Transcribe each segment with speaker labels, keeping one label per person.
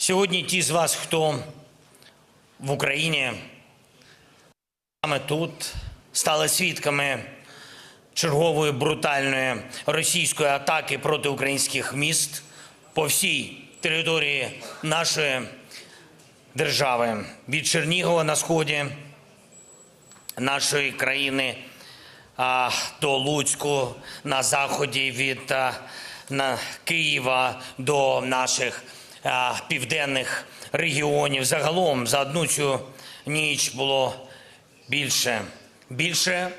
Speaker 1: Сьогодні ті з вас, хто в Україні саме тут стали свідками чергової брутальної російської атаки проти українських міст по всій території нашої держави. Від Чернігова на сході нашої країни до Луцьку на заході від на Києва до наших а, південних регіонів. Загалом за одну цю ніч було більше більше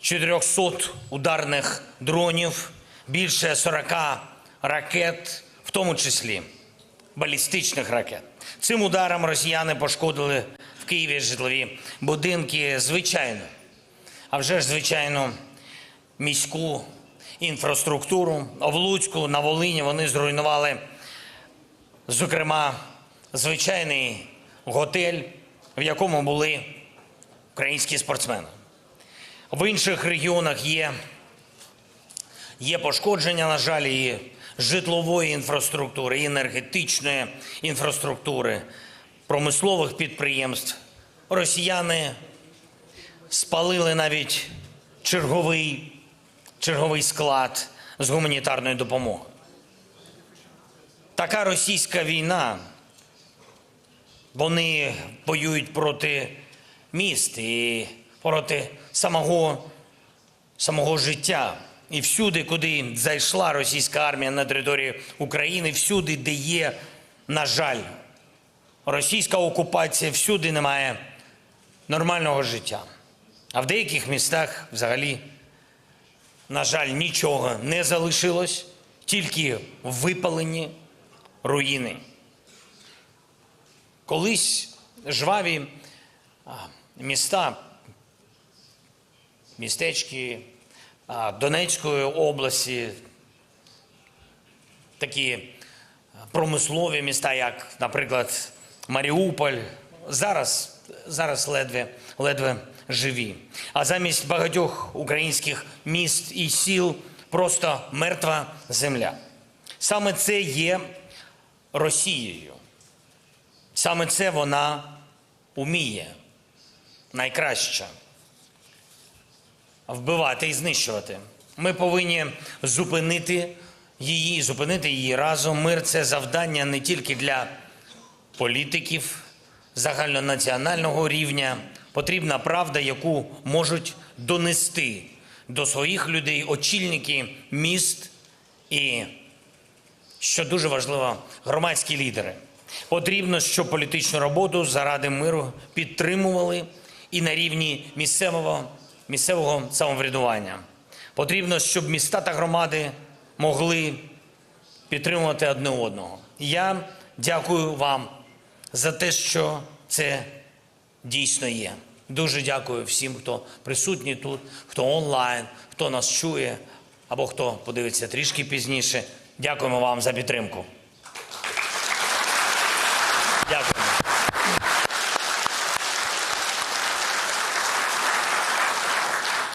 Speaker 1: 400 ударних дронів, більше 40 ракет, в тому числі балістичних ракет. Цим ударом росіяни пошкодили в Києві житлові будинки, звичайно. А вже ж, звичайно, міську інфраструктуру. В Луцьку, на Волині вони зруйнували, зокрема, звичайний готель, в якому були українські спортсмени. В інших регіонах є, є пошкодження, на жаль, і житлової інфраструктури, і енергетичної інфраструктури, промислових підприємств. Росіяни спалили навіть черговий, черговий склад з гуманітарної допомоги. Така російська війна, вони воюють проти міст і проти самого, самого життя. І всюди, куди зайшла російська армія на території України, всюди, де є, на жаль, російська окупація, всюди немає нормального життя. А в деяких містах взагалі, на жаль, нічого не залишилось, тільки випалені руїни. Колись жваві міста, містечки Донецької області, такі промислові міста, як, наприклад, Маріуполь, зараз, зараз ледве, ледве живі. А замість багатьох українських міст і сіл просто мертва земля. Саме це є Росією. Саме це вона уміє найкраще вбивати і знищувати. Ми повинні зупинити її, зупинити її разом. Мир це завдання не тільки для політиків загальнонаціонального рівня. Потрібна правда, яку можуть донести до своїх людей очільники міст і, що дуже важливо, громадські лідери. Потрібно, щоб політичну роботу заради миру підтримували і на рівні місцевого, місцевого самоврядування. Потрібно, щоб міста та громади могли підтримувати одне одного. Я дякую вам за те, що це дійсно є. Дуже дякую всім, хто присутній тут, хто онлайн, хто нас чує або хто подивиться трішки пізніше. Дякуємо вам за підтримку. Дякую.